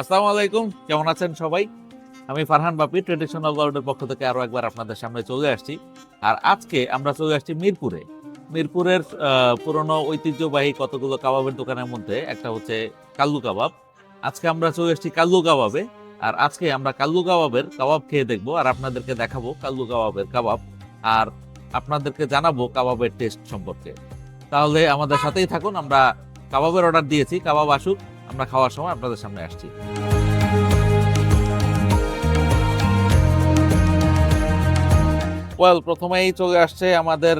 আসসালামু আলাইকুম, কেমন আছেন সবাই? আমি ফারহান বাপি ট্রেডিশনাল ওয়ার্ল্ডের পক্ষ থেকে আরও একবার আপনাদের সামনে চলে আসছি। আর আজকে আমরা চলে আসছি মিরপুরে। মিরপুরের পুরনো ঐতিহ্যবাহী কতগুলো কাবাবের দোকানের মধ্যে একটা হচ্ছে কাল্লু কাবাব। আজকে আমরা চলে আসছি কাল্লু কাবাবে। আর আজকে আমরা কাল্লু কাবাবের কাবাব খেয়ে দেখব আর আপনাদেরকে দেখাবো কাল্লু কাবাবের কাবাব। আর আপনাদেরকে জানাব কাবাবের টেস্ট সম্পর্কে। তাহলে আমাদের সাথেই থাকুন, আমরা কাবাবের অর্ডার দিয়েছি, কাবাব আসুক। আমরা খাওয়ার সময় আপনাদের সামনে আসছি। ওয়েল প্রথমেই চলে আসছে আমাদের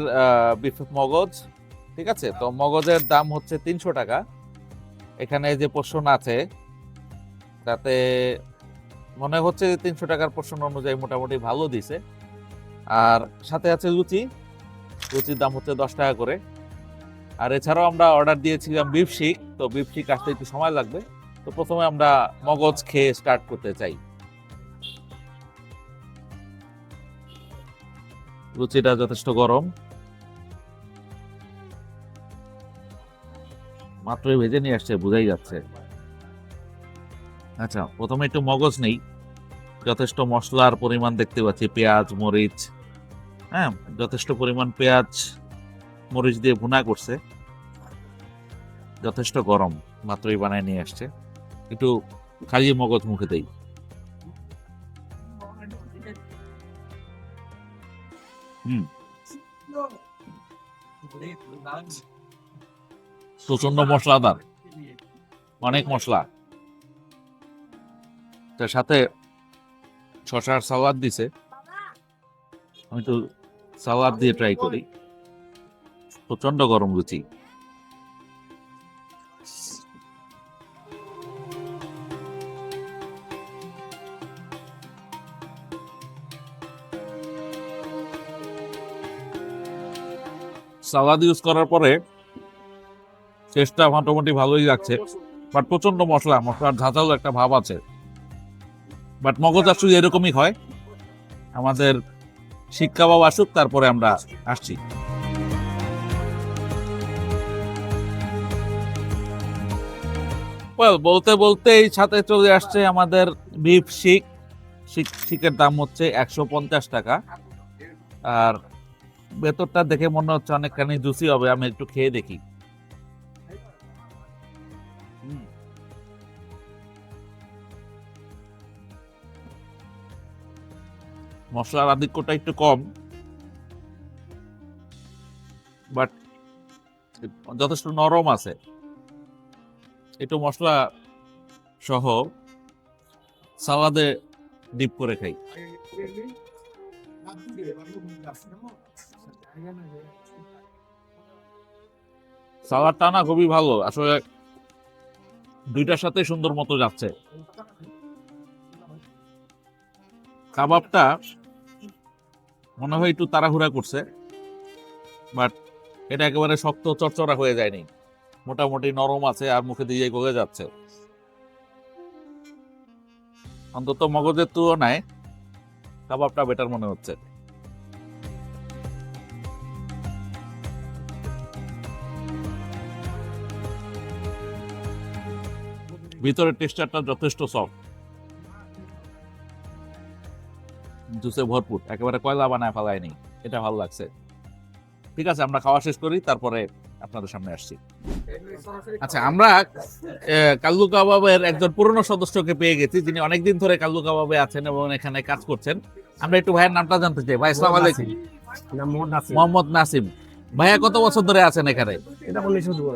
বিফ মগজ, ঠিক আছে? তো মগজের দাম হচ্ছে তিনশো টাকা। এখানে যে পোর্শন আছে, তাতে মনে হচ্ছে তিনশো টাকার পোর্শন অনুযায়ী মোটামুটি ভালো দিছে। আর সাথে আছে লুচি। লুচির দাম হচ্ছে দশ টাকা করে। আর এছাড়াও আমরা অর্ডার দিয়েছিলাম বিফ শিক তো বিফ শিক আসতে একটু সময় লাগবে। তো প্রথমে আমরা মগজ খেয়ে স্টার্ট করতে চাই। লুচিটা যথেষ্ট গরম। মাত্রই ভেজে নিয়ে আসছে, বোঝাই যাচ্ছে। আচ্ছা প্রথমে একটু মগজ নেই। যথেষ্ট মশলার পরিমাণ দেখতে পাচ্ছি, পেঁয়াজ, মরিচ হ্যাঁ যথেষ্ট পরিমাণ পেঁয়াজ মরিচ দিয়ে ভুনা করছে। যথেষ্ট গরম মাত্রই বানায় নিয়ে আসছে। একটু খাইয়ে মগজ মুখে দেই। প্রচণ্ড মশলাদার অনেক মশলা। তার সাথে শশার সালাদ দিছে। আমি তো সালাদ দিয়ে ট্রাই করি। প্রচণ্ড গরম রুচি। সালাদ ইউজ করার পরে টেস্টটা মোটামুটি ভালোই লাগছে বাট প্রচণ্ড মশলা, মশলার ঝাঁঝালো একটা ভাব আছে। বাট মগজ আসলে এরকমই হয়। আমাদের শিক্ষা বাবা আসুক, তারপরে আমরা আসছি। Well, বলতে বলতেই সাথে চলে আসছে আমাদের বিফ শিক। শিক শিকের দাম হচ্ছে একশো পঞ্চাশ টাকা। আর ভেতরটা দেখে মনে হচ্ছে অনেকখানি জুসি হবে আমি একটু খেয়ে দেখি। মশলার আধিক্যটা একটু কম। বাট যথেষ্ট নরম আছে। একটু মশলা সহ সালাদে ডিপ করে খাই। সালাদটা না খুবই ভালো, আসলে দুইটার সাথে সুন্দর মতো যাচ্ছে। কাবাবটা মনে হয় একটু তাড়াহুড়া করছে, বাট এটা একেবারে শক্ত চরচরা হয়ে যায়নি। মোটামুটি নরম আছে আর মুখে দিয়ে গলে যাচ্ছে। অন্তত মগজের তুলনায় কাবাবটা বেটার মনে হচ্ছে। ভিতরের টেক্সচারটা যথেষ্ট সফট জুসে ভরপুর। একেবারে কয়লা বানায় ফেলায়নি। এটা ভালো লাগছে। ঠিক আছে, আমরা খাওয়া শেষ করি, তারপরে আপনাদের সামনে আসছি। আচ্ছা আমরা কাল্লু কাবাবের একজন পুরনো সদস্যকে পেয়ে গেছি যিনি অনেকদিন ধরে কাল্লু কাবাবে আছেন এবং এখানে কাজ করছেন। আমরা একটু ভাইয়ের নামটা জানতে চাই। ভাই আসসালাম আলাইকুম। মোহাম্মদ নাসিম। ভাইয়া কত বছর ধরে আছেন এখানে? এটা নিজস্ব দোকান।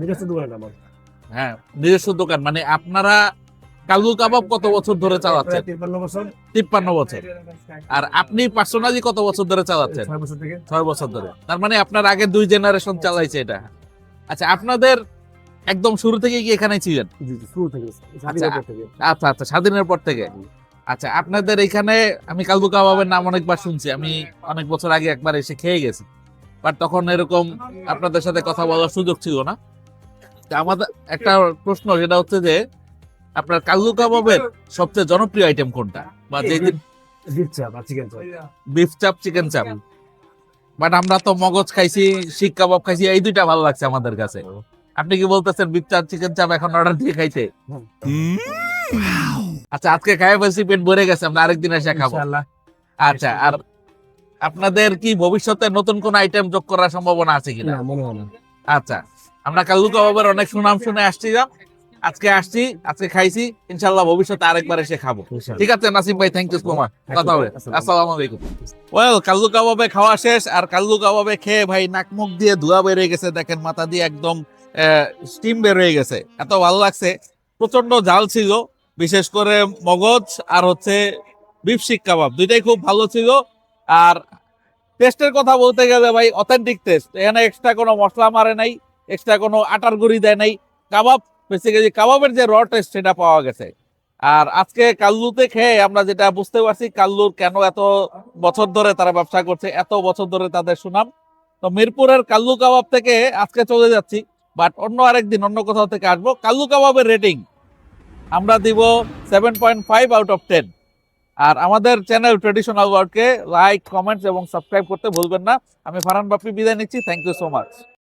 নিজস্ব দোকান আমার। হ্যাঁ নিজস্ব দোকান। মানে আপনারা কাল্লু কাবাব কত বছর ধরে চালাচ্ছেন? তিপ্পান্ন বছর। আর আপনি পার্সোনালি কত বছর ধরে চালাচ্ছেন? ছয় বছর ধরে। তার মানে আপনার আগে দুই জেনারেশন চালাইছে এটা। আচ্ছা আপনাদের একদম শুরু থেকে কি এখানে ছিলেন? শুরু থেকে। আচ্ছা আচ্ছা স্বাধীনের পর থেকে। আচ্ছা আপনাদের এখানে আমি কালবু কাবাবের নাম অনেকবার শুনছি। আমি অনেক বছর আগে একবার এসে খেয়ে গেছি। বাট তখন এরকম আপনাদের সাথে কথা বলার সুযোগ ছিল না। তা আমাদের একটা প্রশ্ন যেটা হচ্ছে যে আপনার কালু কাবাবের সবচেয়ে জনপ্রিয় আইটেম কোনটা? বা যেদিন বিফ চাপ আর চিকেন চাপ। বিফ চাপ চিকেন চাপ। বাট আমরা তো মগজ খাইছি শিক কাবাব খাইছি এই দুইটা ভালো লাগছে আমাদের কাছে। আপনি কি বলতেছেন বিফ চাপ চিকেন চাপ এখন অর্ডার দিয়ে খাইতে? আচ্ছা আজকে খাই ফেলছি পেট ভরে গেছে আমরা আরেকদিন এসে খাব। আচ্ছা আর আপনাদের কি ভবিষ্যতে নতুন কোন আইটেম যোগ করার সম্ভাবনা আছে কিনা? আচ্ছা আমরা কালু কাবাবের অনেক সুনাম শুনে আসছি যা আজকে আসছি আজকে খাইছি ইনশাল্লাহ ভবিষ্যতে আরেকবার এসে খাব। ঠিক আছে নাসিম ভাই থ্যাংক ইউ সো মাচ কথা হবে। আসসালামু আলাইকুম। ওয়েল কাল্লু কাবাবে খাওয়া শেষ আর কাল্লু কাবাবে খেয়ে ভাই নাক মুখ দিয়ে ধোয়া বেরিয়ে গেছে দেখেন মাথা দিয়ে একদম স্টিম বের হয়ে গেছে। এত ভালো লাগছে। প্রচণ্ড ঝাল ছিল বিশেষ করে মগজ আর হচ্ছে বিফ শিক কাবাব দুইটাই খুব ভালো ছিল। আর টেস্টের কথা বলতে গেলে ভাই অথেন্টিক টেস্ট এখানে এক্সট্রা কোনো মশলা মারে নাই এক্সট্রা কোনো আটার গুঁড়ি দেয় নাই। কাবাব বেসিক্যালি কাবাবের যে র টেস্ট সেটা পাওয়া গেছে। আর আজকে কাল্লুতে খেয়ে আমরা যেটা বুঝতে পারছি, কাল্লুর কেন এত বছর ধরে তারা ব্যবসা করছে, এত বছর ধরে তাদের সুনাম। তো মিরপুরের কাল্লু কাবাব থেকে আজকে চলে যাচ্ছি বাট অন্য আরেকদিন, অন্য কোথাও থেকে আসব। কাল্লু কাবাবের রেটিং আমরা দিব seven point five out of ten আর আমাদের চ্যানেল ট্রেডিশনাল ওয়ার্ডকে লাইক কমেন্টস এবং সাবস্ক্রাইব করতে ভুলবেন না। আমি ফারহান বাপ্পি বিদায় নিচ্ছি। Thank you so much